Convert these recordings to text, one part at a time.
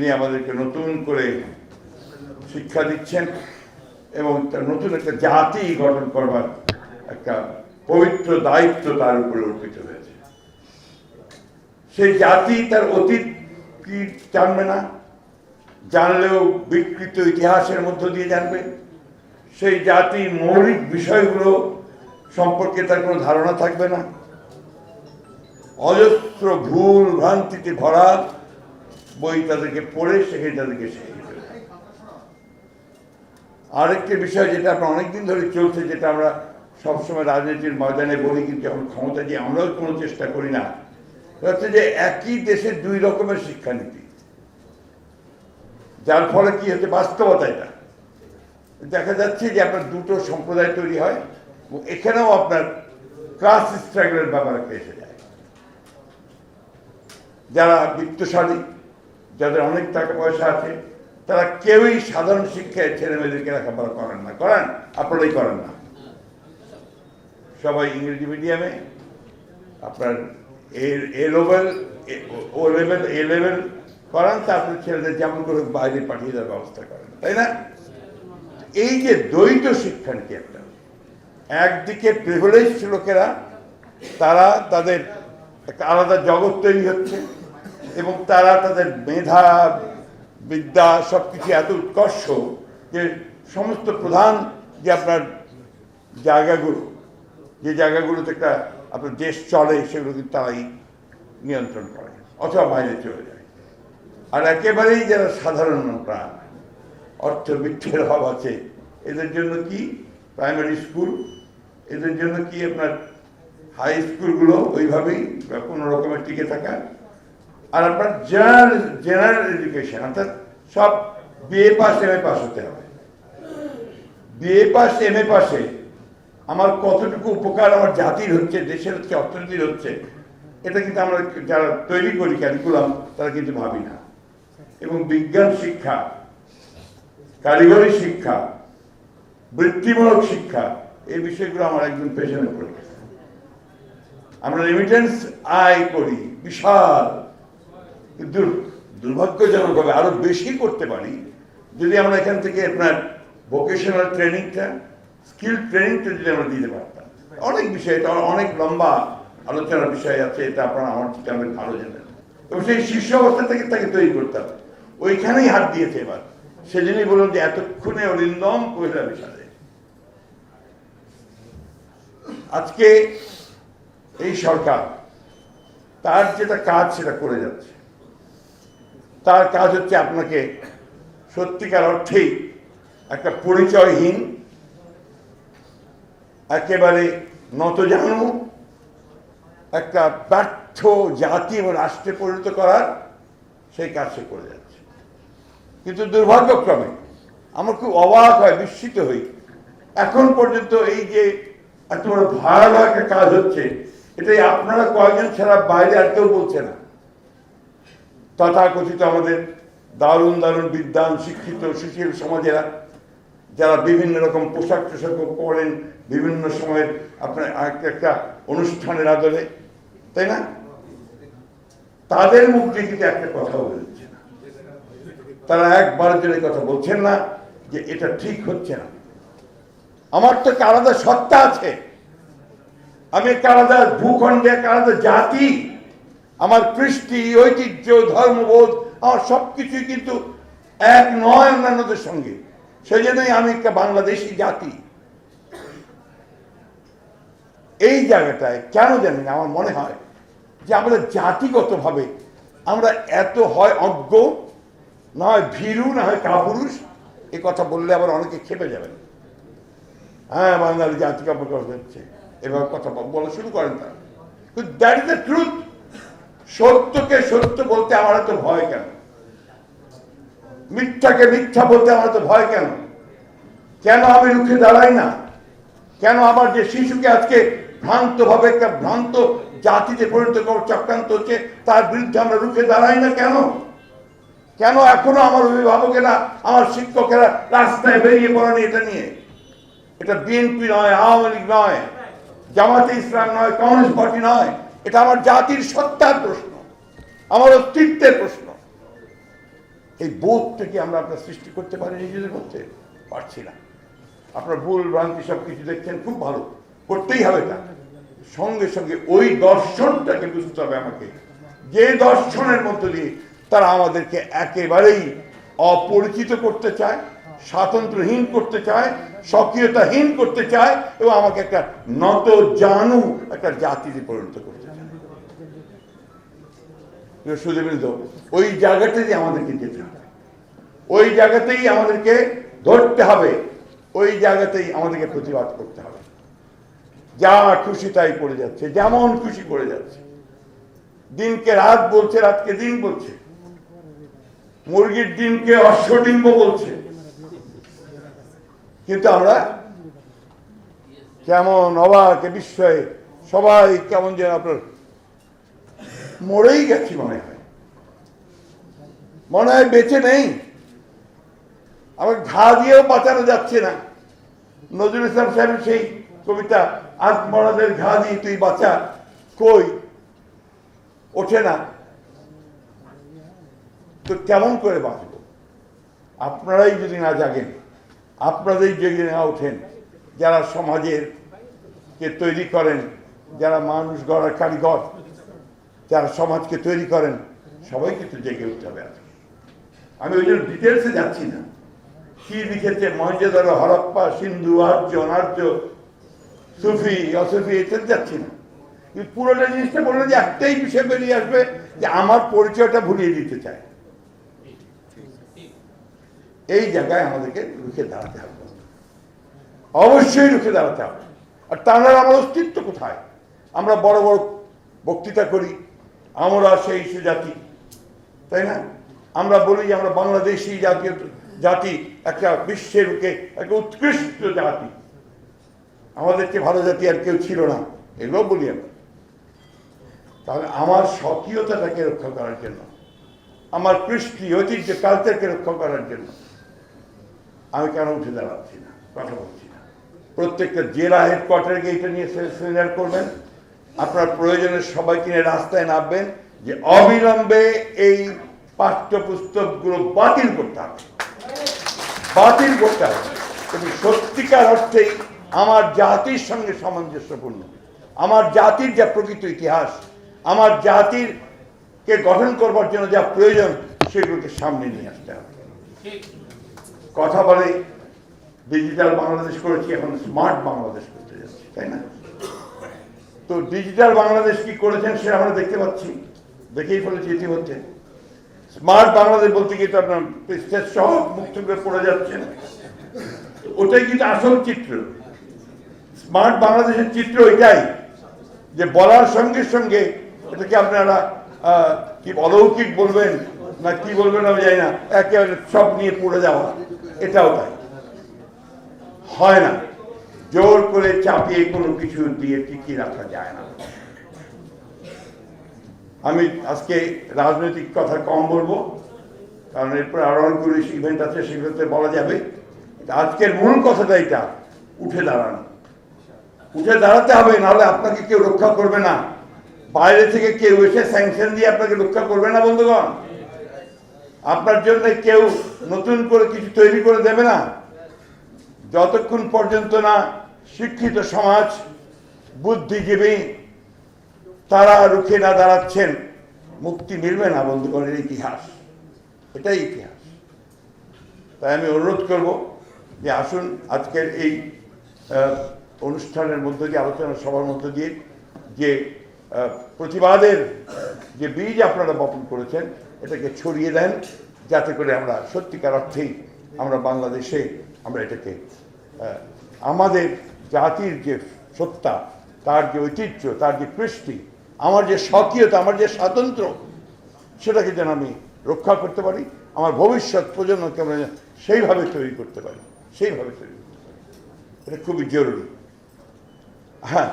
তিনি আমাদেরকে নতুন করে শিক্ষা দিচ্ছেন এবং তার নতুন একটা জাতি গঠন করবার একটা পবিত্র দায়িত্ব তার উপরে অর্পিত হয়েছে। সেই জাতি তার অতীত কি জানবে না? জানলেও বিকৃত ইতিহাসের মধ্য দিয়ে জানবে। সেই জাতির মৌলিক বিষয়গুলো সম্পর্কে তার কোনো ধারণা থাকবে না। অজস্র ভুল ভ্রান্তিতে ভরা বই তাদেরকে পড়ে শিখে তাদেরকে শিখে দেবে আরেকটি বিষয় যেটা আপনার অনেকদিন ধরে চলছে, যেটা আমরা সবসময় রাজনীতির ময়দানে বলি, কিন্তু এখন ক্ষমতা দিয়ে আমরাও কোনো চেষ্টা করি না হচ্ছে যে একই দেশের দুই রকমের শিক্ষানীতি। যার ফলে কি হচ্ছে? বাস্তবতা এটা। দেখা যাচ্ছে যে আপনার দুটো সম্প্রদায় তৈরি হয়, এবং এখানেও আপনার ক্লাস স্ট্রাগলের ব্যাপার একটা এসে যায়। যারা বিত্তশালী যাদের অনেক টাকা পয়সা আছে, তারা কেউই সাধারণ শিক্ষায় ছেলে মেয়েদেরকে লেখাপড়া করেন না। করেন? আপনারাই করেন না। সবাই ইংরেজি মিডিয়ামে, আপনার A level O level A level করান, তারপরে ছেলেদের যেমন করে বাইরে পাঠিয়ে দেওয়ার ব্যবস্থা করেন, তাই না? এই যে দ্বৈত শিক্ষানীতি একটা একদিকে প্রিভিলেজ লোকেরা, তারা তাদের একটা আলাদা জগৎ তৈরি হচ্ছে এবং তারা তাদের মেধা, বিদ্যা সব কিছু এত উৎকর্ষ যে সমস্ত প্রধান যে আপনার জায়গাগুলো, যে জায়গাগুলোতে একটা আপনার দেশ চলে, সেগুলো কিন্তু তারাই নিয়ন্ত্রণ করে, অথবা বাইরে চলে যায়। আর একেবারেই যারা সাধারণ প্রাণ অর্থবিত্তের অভাব আছে, এদের জন্য কি প্রাইমারি স্কুল? এদের জন্য কি আপনার হাই স্কুলগুলো ওইভাবেই কোনো রকমের টিকে থাকা? আর আপনার জেনারেল জেনারেল এডুকেশন অর্থাৎ সব BA pass M A pass হতে হবে। বিএ পাস এম এ পাসে আমার কতটুকু উপকার আমার জাতির হচ্ছে, দেশের হচ্ছে, অর্থনীতির হচ্ছে, এটা কিন্তু আমরা যারা তৈরি করি ক্যারিকুলাম তারা কিন্তু ভাবি না। এবং বিজ্ঞান শিক্ষা, কারিগরি শিক্ষা, বৃত্তিমূলক শিক্ষা, এই বিষয়গুলো আমার একদম পেছনে পড়ে আমরা রেমিটেন্স আয় করি, বিশাল। কিন্তু দুর্ভাগ্যজনকভাবে আরও বেশি করতে পারি যদি আমরা এখান থেকে আপনার ভোকেশনাল ট্রেনিংটা স্কিল ট্রেনিংটা যদি আমরা দিতে পারতাম। অনেক বিষয়, এটা অনেক লম্বা আলোচনার বিষয় আছে, এটা আপনারা আমার থেকে অনেক ভালো জানেন। এবং সেই শীর্ষ অবস্থা থেকে তাকে তৈরি করতে হবে। ওইখানেই হাত দিয়েছে এবার। সেজন্যই বলুন যে এতক্ষণে অরিন্দম কহিলা বিষয়ে। আজকে এই সরকার তার যেটা কাজ সেটা করে যাচ্ছে। তার কাজ হচ্ছে আপনাকে সত্যিকার অর্থেই একটা পরিচয়হীন, একেবারে নতজানু, একটা ব্যর্থ জাতি এবং রাষ্ট্রে পরিণত করার সেই কাজ সে করে যাচ্ছে। কিন্তু দুর্ভাগ্যক্রমে আমার খুব অবাক হয়, বিস্মিত হই। এখন পর্যন্ত এই যে এত বড় ভয়াবহ একটা কাজ হচ্ছে, এটাই আপনারা কয়েকজন ছাড়া বাইরে আর কেউ বলছে না। তথাকথিত আমাদের দারুণ দারুণ বিদ্যান শিক্ষিত, সুশীল সমাজেরা, যারা বিভিন্ন রকম পোশাক টোশাক পরেন বিভিন্ন সময়ের আপনার একটা অনুষ্ঠানের আদলে, তাই না? তাদের মুখ কিন্তু একটা কথাও বলছে না তারা একবার জন্য কথা বলছেন না যে এটা ঠিক হচ্ছে না। আমার তো একটা আলাদা সত্তা আছে। আমি একটা আলাদা ভূখণ্ডে একটা আলাদা জাতি আমার কৃষ্টি, ঐতিহ্য, ধর্মবোধ, আমার সবকিছুই কিন্তু এক নয় অন্যান্যদের সঙ্গে। সেই জন্যই আমি একটা বাংলাদেশি জাতি। এই জায়গাটায় কেন জানি না আমার মনে হয় যে আমাদের জাতিগতভাবে আমরা এত হয় অজ্ঞ, না হয় ভীরু, না হয় কাপুরুষ, এ কথা বললে আবার অনেকে খেপে যাবেন। হ্যাঁ বাঙালি জাতি কাপড় হচ্ছে। এভাবে কথা বলা শুরু করেন তারা। দ্যাট ইজ দ্য ট্রুথ সত্যকে সত্য বলতে আমার এত ভয় কেন? মিথ্যাকে মিথ্যা বলতে আমার এত ভয় কেন? কেন আমি রুখে দাঁড়াই না? কেন আমার যে শিশুকে আজকে ভ্রান্ত ভাবে একটা ভ্রান্ত জাতিতে পরিণত চক্রান্ত হচ্ছে, তার বিরুদ্ধে আমরা রুখে দাঁড়াই না কেন? কেন এখনও আমার অভিভাবকেরা, আমার শিক্ষকেরা রাস্তায় বেরিয়ে পড়েনি এটা নিয়ে? এটা বিএনপি নয়, আওয়ামী লীগ নয়, জামাতে ইসলাম নয় কমিউনিস্ট পার্টি নয়। এটা আমার জাতির সত্তার প্রশ্ন, আমার অস্তিত্বের প্রশ্ন। এই বোধটা কি আমরা আপনার সৃষ্টি করতে পারি, নিজেদের মধ্যে পারছি না। আপনার ভুল, ভ্রান্তি সব কিছু দেখছেন, খুব ভালো, করতেই হবে তা। সঙ্গে সঙ্গে ওই দর্শনটাকে বুঝতে হবে আমাকে। যে দর্শনের মধ্য দিয়ে তারা আমাদেরকে একেবারেই অপরিচিত করতে চায় স্বাতন্ত্র্যহীন করতে চায় সক্রিয়তাহীন করতে চায় এবং আমাকে একটা নত জানু, একটা জাতিতে পরিণত করতে চায়। সুদেবৃন্দ ওই জায়গাটাতেই আমাদেরকে যেতে হবে। ওই জায়গাতেই আমাদেরকে ধরতে হবে। ওই জায়গাতেই আমাদেরকে প্রতিবাদ করতে হবে। যা খুশি তাই করে যাচ্ছে, যেমন খুশি করে যাচ্ছে। দিনকে রাত বলছে, রাতকে দিন বলছে। মুরগির ডিমকে অশ্বডিম্ব বলছে। কিন্তু আমরা কেমন অবাক বিস্ময়ে সবাই কেমন যেন আপনার মরেই গেছি মনে হয়। মনে হয় বেঁচে নেই। আমার ঘা দিয়েও বাঁচানো যাচ্ছে না। নজরুল ইসলাম সাহেবের সেই কবিতা আজ মরাদের ঘা দিয়ে তুই বাঁচা কই? ওঠে না। তো কেমন করে বাঁচব? আপনারাই যদি না জাগেন আপনারাই জেগে না ওঠেন যারা সমাজের কে তৈরি করেন, যারা মানুষ গড়ার কারিগর, যারা সমাজকে তৈরি করেন, সবাইকে তো জেগে উঠতে হবে আমি ওই জন্য ডিটেলসে যাচ্ছি না। কি লিখেছে মহেন্দ্র হরপ্পা, সিন্ধু, আর্য, অনার্য, সুফি, অসুফি এতে যাচ্ছি না। পুরোটা জিনিসটা বলল যে একটাই বিষয় বেরিয়ে আসবে যে আমার পরিচয়টা ভুলিয়ে দিতে চায়। এই জায়গায় আমাদেরকে রুখে দাঁড়াতে হবে। অবশ্যই রুখে দাঁড়াতে হবে। আর তা নাহলে আমার অস্তিত্ব কোথায়? আমরা বড় বড় বক্তৃতা করি, আমরা সেই সে জাতি তাই না? আমরা বলি যে আমরা বাংলাদেশি জাতীয় জাতি, একটা বিশ্বের বুকে একটা উৎকৃষ্ট জাতি। আমাদের চেয়ে ভালো জাতি আর কেউ ছিল না এগুলো বলি আমরা। তাহলে আমার স্বকীয়তাটাকে রক্ষা করার জন্য, আমার কৃষ্টি ঐতিহ্য কালচারকে রক্ষা করার জন্য আমি কেন উঠে দাঁড়াচ্ছি না, কথা বলছি না। প্রত্যেকটা জেলা হেডকোয়ার্টারকে এটা নিয়ে সেমিনার করবেন। আপনার প্রয়োজনে সবাইকে নিয়ে রাস্তায় নামবেন যে অবিলম্বে এই পাঠ্যপুস্তকগুলো বাতিল করতে হবে। বাতিল করতে হবে। সত্যিকার অর্থেই আমার জাতির সঙ্গে সামঞ্জস্যপূর্ণ। আমার জাতির যা প্রকৃত ইতিহাস, আমার জাতির কে গঠন করবার জন্য যা প্রয়োজন, সেগুলোকে সামনে নিয়ে আসতে হবে। কথা বলে ডিজিটাল বাংলাদেশ করেছি, এখন স্মার্ট বাংলাদেশ করতে যাচ্ছি, তাই না? তো ডিজিটাল বাংলাদেশ কি করেছেন সেটা আমরা দেখতে পাচ্ছি, দেখেই ফেলেছি ইতিমধ্যে। স্মার্ট বাংলাদেশ বলতে গিয়ে তো আপনার সহ মুক্ত করে পড়ে যাচ্ছেন ওটাই কিন্তু আসল চিত্র। স্মার্ট বাংলাদেশের চিত্র এটাই, যে বলার সঙ্গে সঙ্গে এটাকে আপনারা কি অলৌকিক বলবেন না কি বলবেন আমি জানি না, একেবারে সব নিয়ে পড়ে যাওয়া। এটাও তাই। হয় না। জোর করে চাপিয়ে কোনো কিছু দিয়ে টিকিয়ে রাখা যায় না। আমি আজকে রাজনৈতিক কথা কম বলব, কারণ এরপর আরও অনেকগুলো ইভেন্ট আছে, সেগুলোতে বলা যাবে। আজকের মূল কথাটা এটা, উঠে দাঁড়ানো। উঠে দাঁড়াতে হবে, নাহলে আপনাকে কেউ রক্ষা করবে না। বাইরে থেকে কেউ এসে স্যাংশন দিয়ে আপনাকে রক্ষা করবে না, বন্ধুগণ। আপনার জন্য কেউ নতুন করে কিছু তৈরি করে দেবে না। যতক্ষণ পর্যন্ত না শিক্ষিত সমাজ, বুদ্ধিজীবী, তারা রুখে না দাঁড়াচ্ছেন, মুক্তি মিলবে না বন্ধুগণের ইতিহাস। এটাই ইতিহাস। তাই আমি অনুরোধ করব যে আসুন আজকের এই অনুষ্ঠানের মধ্য দিয়ে, আলোচনা সভার মধ্য দিয়ে যে প্রতিবাদের যে বীজ আপনারা বপন করেছেন, এটাকে ছড়িয়ে দেন, যাতে করে আমরা সত্যিকার অর্থেই আমরা বাংলাদেশে আমরা এটাকে আমাদের জাতির যে সত্তা, তার যে ঐতিহ্য, তার যে কৃষ্টি, আমার যে স্বকীয়তা, আমার যে স্বাতন্ত্র সেটাকে যেন আমি রক্ষা করতে পারি, আমার ভবিষ্যৎ প্রজন্মকে আমরা সেইভাবে তৈরি করতে পারি, সেইভাবে তৈরি করতে পারি। এটা খুবই জরুরি। হ্যাঁ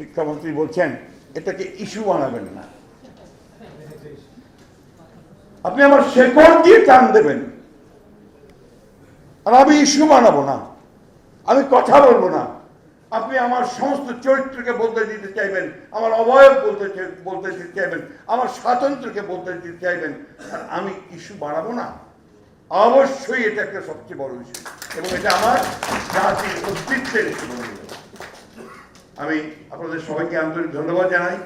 শিক্ষামন্ত্রী বলছেন, এটাকে ইস্যু বানাবেন না। আপনি আমার শেকড় দিয়ে টান দেবেন। আর আমি ইস্যু বানাবো না। আমি কথা বলব না। আপনি আমার সমস্ত চরিত্রকে বলতে দিতে চাইবেন, আমার অবয়ব বলতে বলতে দিতে চাইবেন, আমার স্বাতন্ত্র্যকে বলতে দিতে চাইবেন, আর আমি ইস্যু বাড়াবো না। অবশ্যই এটা একটা সবচেয়ে বড় ইস্যু এবং এটা আমার জাতির অস্তিত্বের ইস্যু। আমি আপনাদের সবাইকে আন্তরিক ধন্যবাদ জানাই।